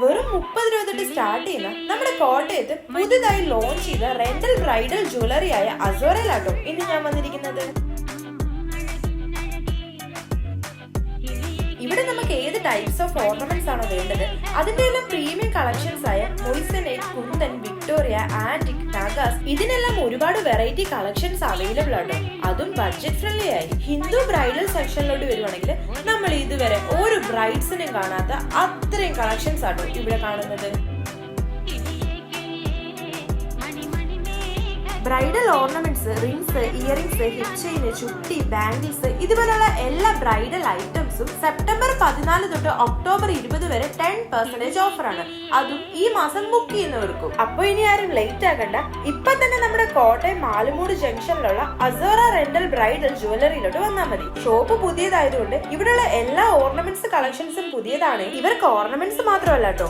വെറും മുപ്പത് രൂപ തൊട്ട് സ്റ്റാർട്ട് ചെയ്യുന്ന നമ്മുടെ കോട്ടയത്ത് പുതുതായി ലോഞ്ച് ചെയ്ത റെന്റൽ ബ്രൈഡൽ ജ്വല്ലറി ആയ അസോറയിലാട്ടോ ഇന്ന് ഞാൻ വന്നിരിക്കുന്നത്. ഇവിടെ നമുക്ക് ഏത് ടൈപ്സ് ഓഫ് ഓർണമെന്റ്സ് ആണോ വേണ്ടത്? അതിന്റെ എല്ലാം പ്രീമിയം കളക്ഷൻസ് ആയ moissanite kundan Victoria antique nagas ഇതിനെല്ലാം ഒരുപാട് വെറൈറ്റി കളക്ഷൻസ് അവൈലബിൾ ആണ് അതും ബഡ്ജറ്റ് ഫ്രണ്ട്ലി ആയി. ഹിന്ദു ബ്രൈഡൽ സെക്ഷനിലോട്ട് വരുവാണെങ്കിൽ നമ്മൾ ഇതുവരെ ബ്രൈഡ്സിനും കാണാത്ത അത്രയും കളക്ഷൻസ് ആണ് ഇവിടെ കാണുന്നത്. Bridal ornaments rings earrings hip chain ചുട്ടി bangles ഇതുപോലുള്ള എല്ലാ ബ്രൈഡൽ ഐറ്റംസും സെപ്റ്റംബർ പതിനാല് തൊട്ട് ഒക്ടോബർ ഇരുപത് വരെ ടെൻ പെർസെന്റേജ് ഓഫറാണ് അതും ഈ മാസം ബുക്ക് ചെയ്യുന്നവർക്കും. അപ്പൊ ഇനി ആരും ലേറ്റ് ആകണ്ട ഇപ്പൊ തന്നെ നമ്മുടെ കോട്ടയം മാലുമൂട് ജംഗ്ഷനിലുള്ള അസോറ റെന്റൽ ബ്രൈഡൽ ജുവലറിയിലോട്ട് വന്നാൽ മതി. ഷോപ്പ് പുതിയതായതുകൊണ്ട് ഇവിടെയുള്ള എല്ലാ ഓർണമെന്റ്സ് കളക്ഷൻസും പുതിയതാണ്. ഇവർക്ക് ഓർണമെന്റ്സ് മാത്രമല്ല കേട്ടോ.